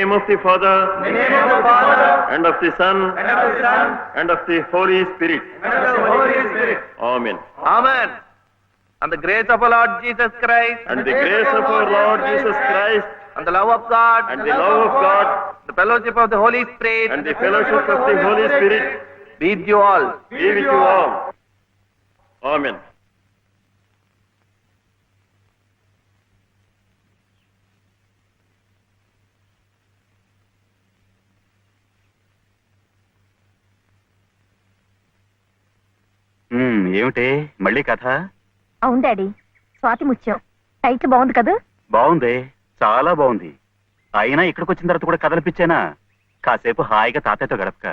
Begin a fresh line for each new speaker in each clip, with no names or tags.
name of the Father,
In the name of the Father,
and of the Son,
and of the Son,
and of the Holy Spirit.
and of the Holy Spirit.
Amen.
Amen. And the grace of our Lord Jesus Christ,
And the grace of our Lord Jesus Christ,
and the love of God,
and the love of God,
the fellowship of the Holy Spirit,
and the fellowship of the Holy Spirit
be with you all.
be with you all. Amen.
ఏమిటి? మళ్ళీ కథ?
అవును daddy. Swathi Muthyam. Title బాగుంది కదా?
బాగుంది. చాలా బాగుంది. అయినా ఇక్కడికి వచ్చిన తర్వాత కూడా కథలపిచ్చానా కాసేపు హాయిగా తాతయ్యతో గడపక.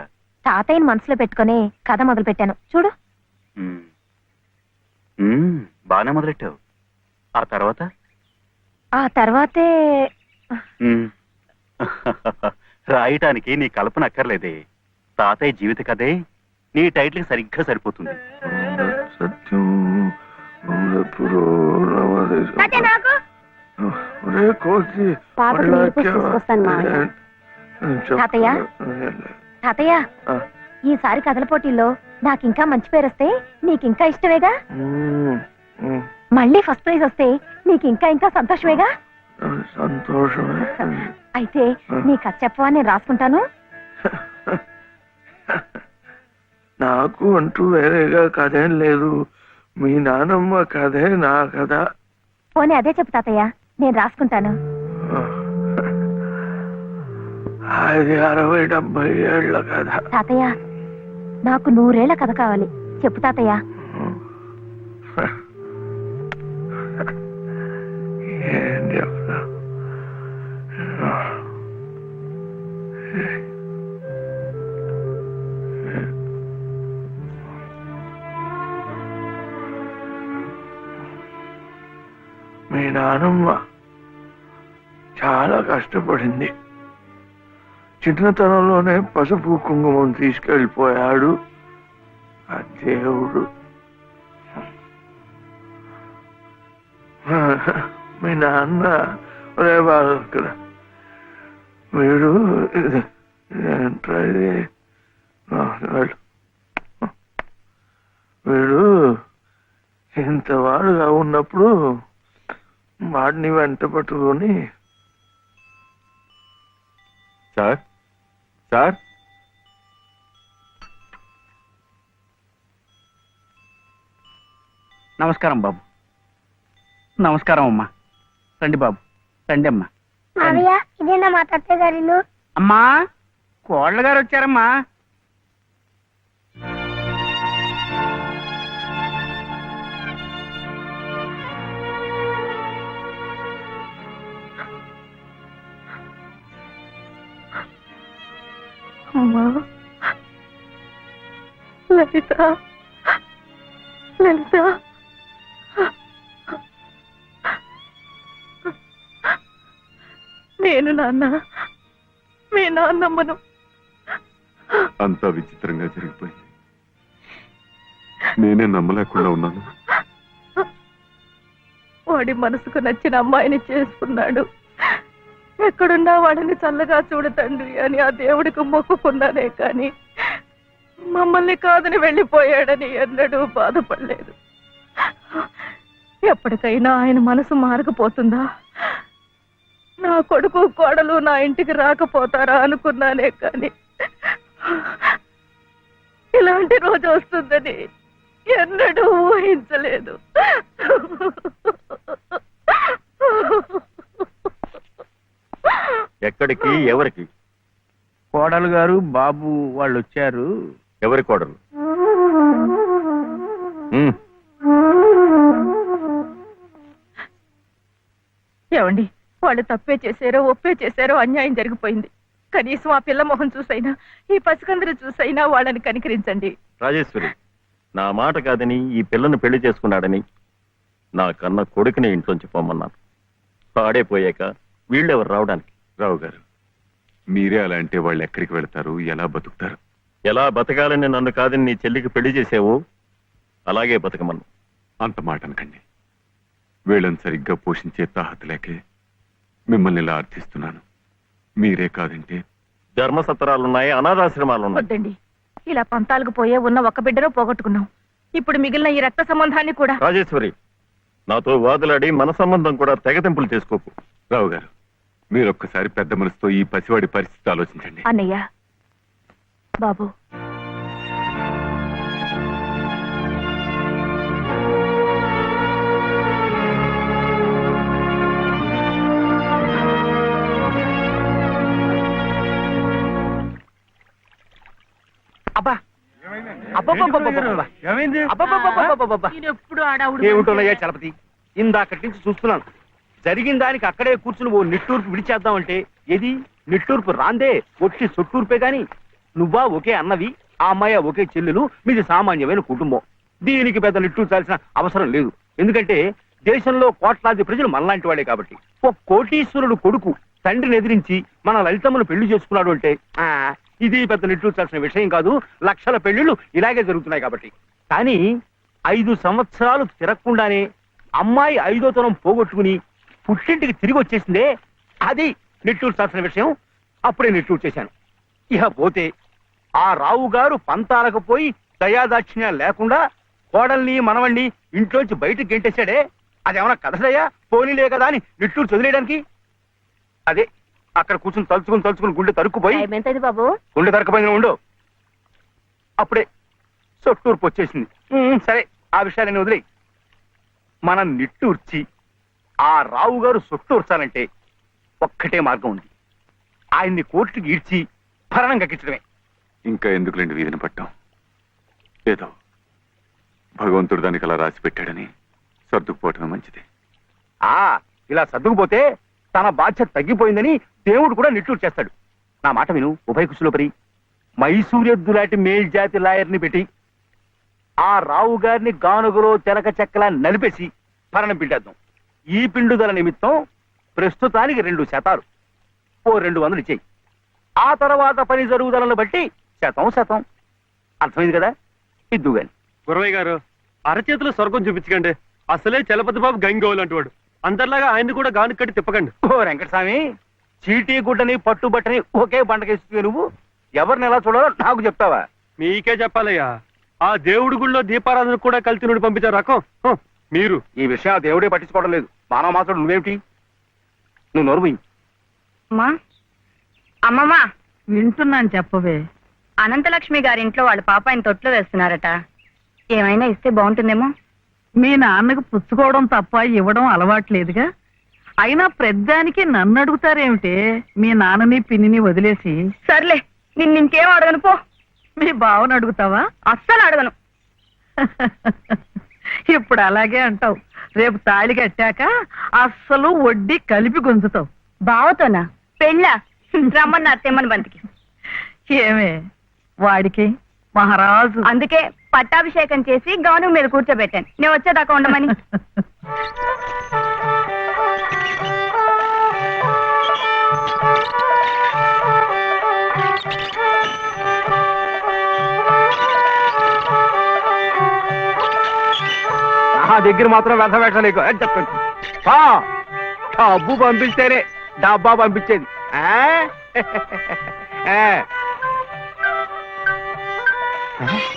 తాతయ్యని మనసులో పెట్టుకొని కథ మొదలు పెట్టాను చూడు
బాగానే మొదలెట్టావు. ఆ తర్వాత?
ఆ తర్వాతే.
రాయటానికి నీ కల్పన అక్కర్లేదే. తాతయ్య జీవిత కథే. నీ టైటిల్ సరిగ్గా సరిపోతుంది.
తాతయ్య. తాతయ్య? ఈసారి కథల పోటీల్లో నాకు ఇంకా మంచి పేరు వస్తే నీకు ఇంకా ఇష్టమేగా? మళ్ళీ ఫస్ట్ ప్రైజ్ వస్తే నీకు ఇంకా ఇంకా సంతోషమేగా?
సంతోషమే.
అయితే నీ కథ చెప్పవా నేను రాసుకుంటాను?
నాకు అంటూ వేరేగా కథేం లేదు. మీ నానమ్మ కథే నా కథ.
పోనీ అదే చెప్పు తాతయ్య నేను రాసుకుంటాను.
అది అరవై డెబ్బై ఏళ్ళ కథ.
తాతయ్య నాకు నూరేళ్ళ కథ కావాలి. చెప్పు తాతయ్య.
నానమ్మ చాలా కష్టపడింది. చిన్నతనంలోనే పసుపు కుంకుమం తీసుకెళ్ళిపోయాడు ఆ దేవుడు. మీ నాన్న ఒరే వీడు ఇది ఏంట్రా ఇది ఆ, వెళ్ళు. వీడు ఇంత వాడుగా ఉన్నప్పుడు వాడిని వెంట పట్టుకొని
సార్ సార్.
నమస్కారం బాబు. నమస్కారం అమ్మా. రండి బాబు. రండి అమ్మా.
మావయ్య ఇదేనా మా తాతయ్య
అమ్మా కోళ్ళ గారు వచ్చారమ్మా.
అమ్మా. లలిత. లలిత. నేను నాన్న. మీ నాన్నమ్మను.
అంతా విచిత్రంగా జరిగిపోయింది. నేనే నమ్మలేకుండా ఉన్నాను.
వాడి మనసుకు నచ్చిన అమ్మాయిని చేసుకున్నాడు. ఎక్కడున్నా వాడిని చల్లగా చూడతండ్రి అని ఆ దేవుడికి మొక్కుకున్నానే కానీ మమ్మల్ని కాదని వెళ్ళిపోయాడని ఎన్నడూ బాధపడలేదు. ఎప్పటికైనా ఆయన మనసు మారకపోతుందా? నా కొడుకు కోడలు నా ఇంటికి రాకపోతారా అనుకున్నానే కానీ ఇలాంటి రోజు వస్తుందని ఎన్నడూ ఊహించలేదు.
ఎక్కడికి ఎవరికి?
కోడలు గారు బాబు వాళ్ళు వచ్చారు
ఎవరి కోడలు? ఉమ్,
ఏమండి వాళ్ళు తప్పే చేశారో ఒప్పే చేశారో అన్యాయం జరిగిపోయింది. కనీసం ఆ పిల్ల మొహం చూసైనా ఈ పసికందరు చూసైనా వాళ్ళని కనికరించండి.
రాజేశ్వరి నా మాట కాదని ఈ పిల్లను పెళ్ళి చేసుకున్నాడని నా కన్న కొడుకుని ఇంట్లోంచి పొమ్మన్నాను. పాడే పోయాక వీళ్ళెవరు రావడానికి?
రావు గారు మీరే అలా అంటే వాళ్ళు ఎక్కడికి వెళ్తారు? ఎలా బతుకుతారు?
ఎలా బతకాలని నన్ను కాదని నీ చెల్లికి పెళ్ళి చేసావు? అలాగే బతకమన్ను
అంత మాట అనకండి. వీళ్ళని సరిగ్గా పోషించే తాహత లేకే మిమ్మల్ని ఇలా అర్థిస్తున్నాను. మీరే కాదంటే
ధర్మసత్రాలున్నాయి అనాథాశ్రమాలున్నాయి.
వద్దండి. ఇలా పంతాలకు పోయే ఉన్న ఒక బిడ్డను పోగొట్టుకున్నాం. ఇప్పుడు మిగిలిన ఈ రక్త సంబంధాన్ని కూడా.
రాజేశ్వరి నాతో వాదులాడి మన సంబంధం కూడా తెగతింపులు చేసుకోకు.
రావు గారు మీరు ఒక్కసారి పెద్ద మనసుతో ఈ పసివాడి పరిస్థితి ఆలోచించండి.
అన్నయ్య బాబు.
అబ్బా. అబ్బబ్బబ్బబ్బబ్బబ్బ.
ఎప్పుడు
ఏమిటోనయ్యా చలపతి? ఇందాకటి నుంచి చూస్తున్నాను. జరిగిన దానికి అక్కడే కూర్చుని ఓ నిట్టూర్పు విడిచేద్దామంటే ఏది? నిట్టూర్పు రాందే ఒట్టి సొట్టూర్పే గాని. నువ్వా ఒకే అన్నవి ఆ అమ్మాయి ఒకే చెల్లెలు మీది సామాన్యమైన కుటుంబం. దీనికి పెద్ద నిట్టూర్చాల్సిన అవసరం లేదు. ఎందుకంటే దేశంలో కోట్లాది ప్రజలు మనలాంటి వాడే కాబట్టి. ఓ కోటీశ్వరుడు కొడుకు తండ్రిని ఎదిరించి మన లలితమ్మను పెళ్ళి చేసుకున్నాడు అంటే ఆ, ఇది పెద్ద నిట్టూర్చాల్సిన విషయం కాదు. లక్షల పెళ్ళిళ్ళు ఇలాగే జరుగుతున్నాయి కాబట్టి. కానీ ఐదు సంవత్సరాలు తిరగకుండానే అమ్మాయి ఐదో తరం పోగొట్టుకుని పుట్టింటికి తిరిగి వచ్చేసిందే. అది నిట్టూర్చాల్సిన విషయం. అప్పుడే నిట్టూరు చేశాను. ఇక పోతే ఆ రావు గారు పంతాలకు పోయి దయాదాక్షిణ్య లేకుండా కోడల్ని మనవణ్ణి ఇంట్లోంచి బయటకు గెంటేశాడే. అదేమన్నా కథదయ్యా పోనీలే కదా అని నిట్టూరు చదిలేయడానికి అదే అక్కడ కూర్చుని తలుచుకుని తలుచుకుని గుండె తరుక్కుపోయి
బాబు?
గుండె తరకపోయిన ఉండు. అప్పుడే సొట్టూర్పు వచ్చేసింది. ఉమ్, సరే ఆ విషయాన్ని వదిలే మనం నిట్టూర్చి ఆ రావు గారు సొట్టూర్చాలంటే ఒక్కటే మార్గం ఉంది. ఆయన్ని కోర్టుకి ఈడ్చి భరణం కక్కించడమే
ఇంకా ఎందుకులేండి వీధిని పట్టాం? ఏదో భగవంతుడు దానికి అలా రాసి పెట్టాడని సర్దుకుపోవటమే మంచిది.
ఆ ఇలా సర్దుకుపోతే తన బాధ్యత తగ్గిపోయిందని దేవుడు కూడా నిట్టూరు చేస్తాడు. నా మాట విను ఉభయ కుశలోపరి. మైసూరెద్దు లాంటి మేల్జాతి లాయర్ని పెట్టి ఆ రావు గారిని గానుగలో తెలక చెక్కలా నలిపేసి భరణం పిండేద్దాం. ఈ పిండుదల నిమిత్తం ప్రస్తుతానికి రెండు శాతాలు. ఓ రెండు వందలు ఇచ్చేయి. ఆ తర్వాత పని జరుగుదలను బట్టి శతం శతం. అర్థమైంది కదా? ఇద్దు గాని.
గురవయ్య గారు అరచేతిలో స్వర్గం చూపించకండి. అసలే చలపతి బాబు గంగోలు అంటువాడు. అందరిలాగా ఆయన్ని కూడా గాను కట్టి తిప్పకండి.
ఓ వెంకటస్వామి చీటీ గుడ్డని పట్టుబట్టని ఒకే బండకేస్తుంది నువ్వు ఎవరిని ఎలా చూడాలో నాకు చెప్తావా?
మీకే చెప్పాలయ్యా. ఆ దేవుడి గుళ్ళో దీపారాధన కూడా కలిసి నుండి పంపించారు రకం. మీరు
ఈ విషయం దేవుడే పట్టించుకోవడం లేదు. మానవ మాత్రం నువ్వేమిటి? నువ్వు నోరు.
అమ్మా అమ్మమ్మా
వింటున్నాను చెప్పవే.
అనంతలక్ష్మి గారింట్లో వాళ్ళ పాప ఆయన తొట్లో వేస్తున్నారట. ఏమైనా ఇస్తే బాగుంటుందేమో?
మీ నాన్నకు పుచ్చుకోవడం తప్ప ఇవ్వడం అలవాట్లేదుగా? అయినా ప్రద్దానికి నన్ను అడుగుతారేమిటే? మీ నాన్నని పిన్నిని వదిలేసి?
సర్లే నిన్ను ఇంకేం అడగను పో.
మీ బావను అడుగుతావా?
అస్సలు అడగను.
ఇప్పుడు అలాగే అంటావు. రేపు తాళి కట్టాక అస్సలు వడ్డీ కలిపి గుంజుతావు.
బావతోనా? పెళ్ళా? రమ్మన్న తెమ్మని బంతికి.
ఏమే? వాడికి మహారాజు.
అందుకే పట్టాభిషేకం చేసి గౌను మీద కూర్చోబెట్టాను. నేను వచ్చేదాకా ఉండమని.
నా దగ్గర మాత్రం వ్యర్థ పెట్టలేకు అని చెప్పండి? డబ్బు పంపిస్తేనే డబ్బా పంపించేది. ఆ?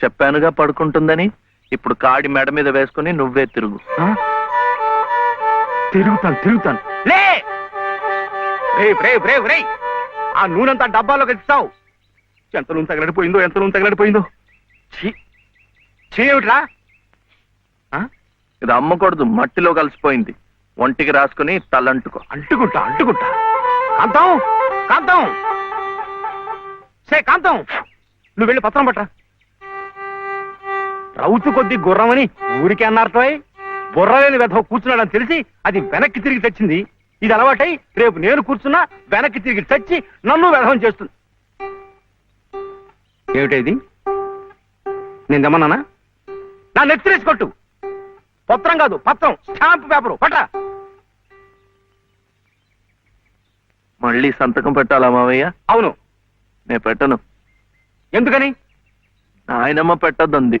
చెప్పానుగా పడుకుంటుందని ఇప్పుడు కాడి మెడ మీద వేసుకుని నువ్వే తిరుగు?
తిరుగుతాను తిరుగుతాను. లే! ఆ నూనెంతా డబ్బాలోకి ఇస్తావు ఎంత నూనె తగలడిపోయిందో ఎంత నూనె తగలడిపోయిందో. ఆ?
ఇది అమ్మకూడదు మట్టిలో కలిసిపోయింది. ఒంటికి రాసుకుని తలంటుకో.
అంటుకుంటా అంటుకుంటా. కాంతం కాంతం! సే కాంతం! నువ్వు వెళ్ళి పత్రం పట్రా రౌతు కొద్ది గుర్రమని ఊరికే అన్నారటోయ్. బుర్రలేని వెధవ కూర్చున్నాడని తెలిసి అది వెనక్కి తిరిగి తెచ్చింది. ఇది అలవాటై రేపు నేను కూర్చున్నా వెనక్కి తిరిగి తెచ్చి నన్ను వెధవం చేస్తుంది. ఏమిటది నేను తెమ్మన్నానా నా నెత్తిరేసి కొట్టు. పత్రం కాదు పత్రం. Stamp paper. పట్రా.
మళ్ళీ సంతకం పెట్టాలా మావయ్య?
అవును.
నేను పెట్టను.
ఎందుకని?
ఆయనమ్మ పెట్టద్దంది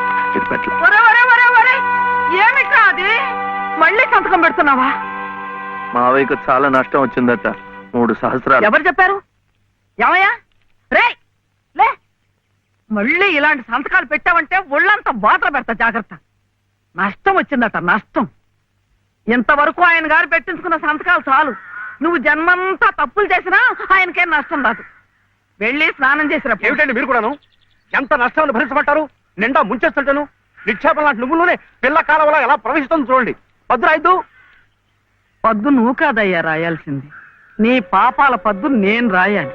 ఏమిట్రా అది మళ్ళీ సంతకం పెడుతున్నావా?
మావయ్యకు చాలా నష్టం వచ్చిందట. మూడు సహస్రాలు.
ఎవరు చెప్పారు? ఏమయ్యా? రే లే. మళ్ళీ ఇలాంటి సంతకాలు పెట్టావంటే ఒళ్ళంతా బాధలు పెడతా జాగ్రత్త. నష్టం వచ్చిందట నష్టం. ఇంతవరకు ఆయన గారు పెట్టించుకున్న సంతకాలు చాలు. నువ్వు జన్మంతా తప్పులు చేసినా ఆయనకేం నష్టం రాదు. వెళ్ళి స్నానం చేసినప్పుడు
ఏమిటండి మీరు కూడాను? ఎంత నష్టాన్ని భరించమంటారు నిండా ముంచేస్తుంటాను. నిక్షేపం లాంటి నువ్వులోనే పిల్ల కాలంలో ఎలా ప్రవహిస్తుంది చూడండి. భద్రాయిద్దు
పద్దు నువ్వు కాదయ్యా రాయాల్సింది. నీ పాపాల పద్దు నేను రాయాలి.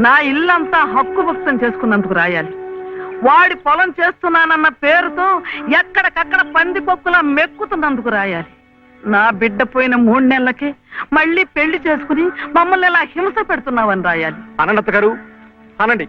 నా ఇల్లంతా హక్కు భక్తం చేసుకున్నందుకు రాయాలి. వాడి పొలం చేస్తున్నానన్న పేరుతో ఎక్కడికక్కడ పంది కొక్కులా మెక్కుతున్నందుకు రాయాలి. నా బిడ్డ పోయిన మూడు నెలలకే మళ్ళీ పెళ్ళి చేసుకుని మమ్మల్ని ఇలా హింస పెడుతున్నావని రాయాలి.
అనంత గారు అనండి.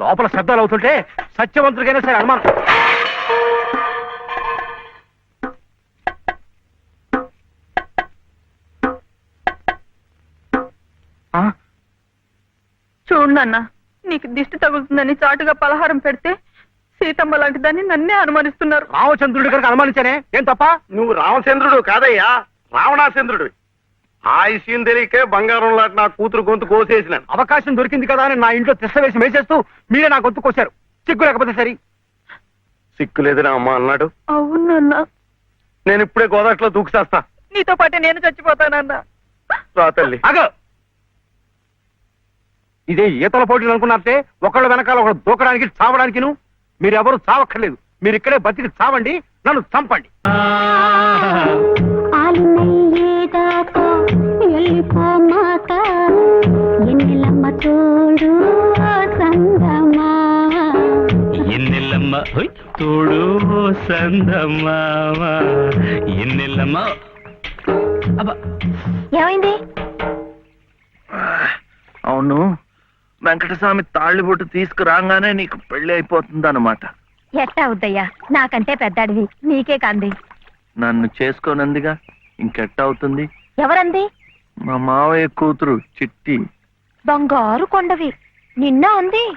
లోపల శబ్దాలు అవుతుంటే సత్యవంతుడికైనా సరే అనుమానం. ఆ?
నీకు దిష్టి తగులుతుందని చాటుగా పలహారం పెడితే సీతమ్మ లాంటి దాన్ని నన్నే అనుమానిస్తున్నారు.
రామచంద్రుడి గారికి అనుమానించానే? ఏం తప్ప?
నువ్వు రామచంద్రుడు కాదయ్యా రావణాచంద్రుడు ఆ విషయం తెలియకే బంగారం లాంటి నా కూతురు గొంతు కోసేసినాను.
అవకాశం దొరికింది కదా అని నా ఇంట్లో తిష్ట వేసి మేసేస్తూ మీరే నా గొంతు కోశారు. చిక్కు లేకపోతే సరి.
సిక్కు లేదని అమ్మ అన్నాడు.
అవును నాన్న.
నేను ఇప్పుడే గోదాట్లో దూకుసేస్తా.
నీతో పాటే నేను చచ్చిపోతానన్నా
రా తల్లి.
అగో ఇదే ఈతల పోటీలు అనుకున్నారంటే ఒకళ్ళ వెనకాల ఒకళ్ళు దూకడానికి చావడానికిను మీరెవరు చావక్కర్లేదు. మీరు ఇక్కడే బతికి చావండి నన్ను చంపండి.
వెళ్ళిపోమాక ఎన్నెలమ్మ తోడు సంగమా.
ఎన్నెల్లమ్మ హొయ్, తోడు సందమామ ఎన్నెల్లమ్మ అబ్బా.
ఏమైంది?
అవును వెంకటస్వామి తాళ్ళిబొట్టు తీసుకురాగానే నీకు పెళ్ళి అయిపోతుంది అనమాట
ఎట్టా అవుద్దయ్యా నాకంటే పెద్దాడివి. నీకే కంది.
నన్ను చేసుకోనందిగా? ఇంకెట్ట అవుతుంది
ఎవరంది?
మా మావయ్య కూతురు చిట్టి.
బంగారు కొండవి. నిన్న ఉంది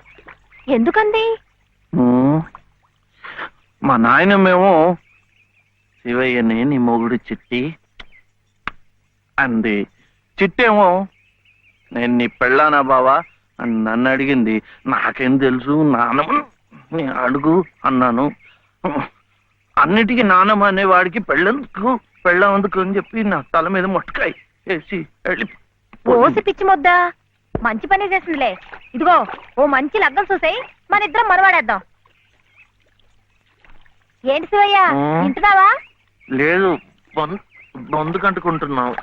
ఎందుకంది?
మా నాయనమేమో శివయ్యని నీ మొగుడు చిట్టి అంది. చిట్టేమో నేను నీ పెళ్ళానా బావా? అని నన్ను అడిగింది. నాకేం తెలుసు నానమ్మ నీ అడుగు అన్నాను. అన్నిటికీ నానమ్మ అనేవాడికి పెళ్ళందుకు పెళ్ళందుకు అని చెప్పి నా తల మీద మొట్టకాయ.
ఓసి పిచ్చి మొద్దా? మంచి పని చేసిందిలే. ఇదిగో ఓ మంచి లగ్గం చూసాయి మన ఇద్దరం మరవాడేద్దాం. ఏంటి శివయ్య వింటున్నావా
లేదు. బొందు కంటుకుంటున్నావు.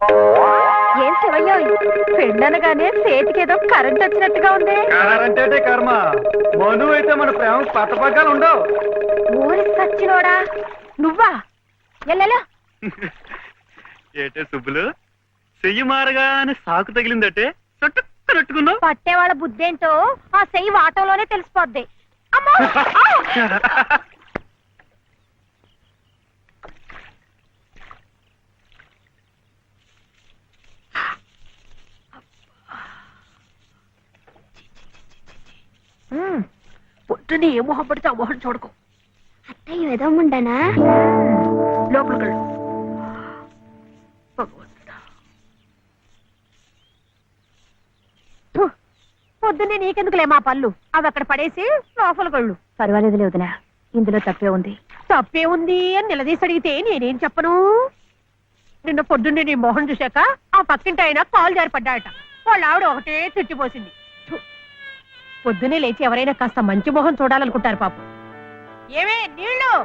you.
పెళ్ళనగానే చేతికి ఏదో కరెంట్ వచ్చినట్టుగా ఉంది.
అంటే కర్మ. మను అయితే మన ప్రేమ పట్టపగ్గాలు ఉండవు.
ఊరి సచ్చినోడా. నువ్వా? ఎల్లెలా
ఏటే సుబ్బులు? చెయ్యి మారగానే సాకు తగిలిందటే చుట్టుకున్నట్టుకున్నావు.
పట్టేవాళ్ళ బుద్ధేంటో ఆ సెయ్యి వాటంలోనే తెలిసిపోద్ది. అమ్మో ఆ! ఉమ్, పొద్దున్నే ఏ మొహం పడితే ఆ మొహం చూడకు.
అత్తయ్య ఏదో ఉండనా
లోపలికి వెళ్ళు భగవంతుడా. ఫు, పొద్దున్నే నీకెందుకులే మా పళ్ళు? అవి అక్కడ పడేసి లోపలికి వెళ్ళు పర్వాలేదు వదినా ఇందులో తప్పే ఉంది. తప్పే ఉంది అని నిలదీసి అడిగితే నేనేం చెప్పను? నిన్న పొద్దున్నే నీ మొహం చూశాక ఆ పక్కింటి ఆయన కాలు జారి పడ్డాడట వాళ్ళ ఆవిడ ఒకటే తిట్టిపోసింది. పొద్దునే పొద్దున్నే లేచి ఎవరైనా కాస్త మంచి మొహం చూడాలనుకుంటారు పాపం. ఏమే నీళ్ళు?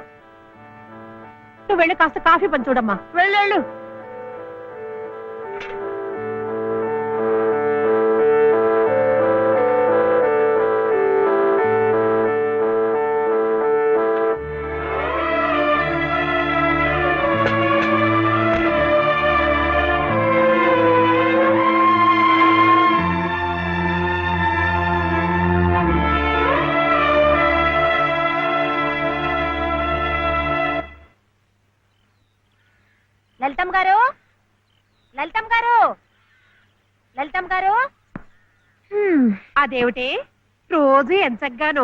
నువ్వు వెళ్ళి కాస్త కాఫీ పని చూడమ్మా. వెళ్ళు అదేమిటి రోజు ఎంచగ్గాను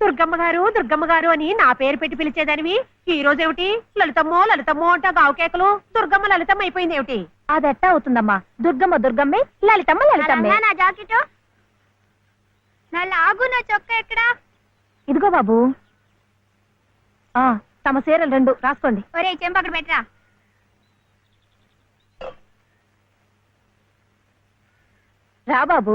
దుర్గమ్మ గారు దుర్గమ్మ గారు అని నా పేరు పెట్టి పిలిచేదానివి. ఈ రోజు ఏమిటి? లలితమ్మో లలితమ్మో అంట గావుకేకలు దుర్గమ్మ లలితమ్మ అయిపోయింది ఏమిటి? అదెట్టా అవుతుందమ్మా? దుర్గమ్మ దుర్గమ్మే లలితమ్మ లలితమ్మే.
నా జాకెట్. నా లాగు నా చొక్కా ఎక్కడా?
ఇదిగో బాబు. ఆ తమ చీరలు రెండు. రాసుకోండి.
ఒరే చెంప అక్కడ పెట్టరా.
రా బాబు.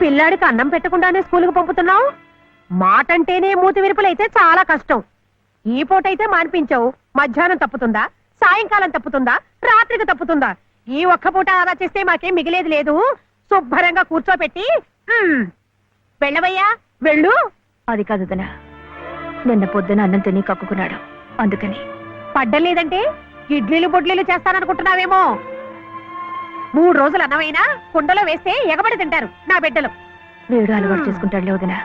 పిల్లాడికి అన్నం పెట్టకుండానే స్కూల్కి పంపుతున్నావు? మాటంటేనే మూతి విరుపులైతే చాలా కష్టం. ఈ పూటైతే మానిపించావు. మధ్యాహ్నం తప్పుతుందా? సాయంకాలం తప్పుతుందా? రాత్రికి తప్పుతుందా? ఈ ఒక్క పూట అలా చేస్తే మాకేం మిగిలేది లేదు. శుభ్రంగా కూర్చోపెట్టి "ఉమ్, వెళ్ళవయ్యా వెళ్ళు. అది కాదు నిన్న పొద్దున అన్నం తిని కక్కుకున్నాడు. అందుకని. పడ్డం లేదంటే ఇడ్లీలు బొడ్లీలు చేస్తాననుకుంటున్నావేమో. మూడు రోజులు అన్నమైనా కుండలో వేస్తే ఎగబడి తింటారు నా బిడ్డలు. వీడు అలవాటు చేసుకుంటాడు వదినా.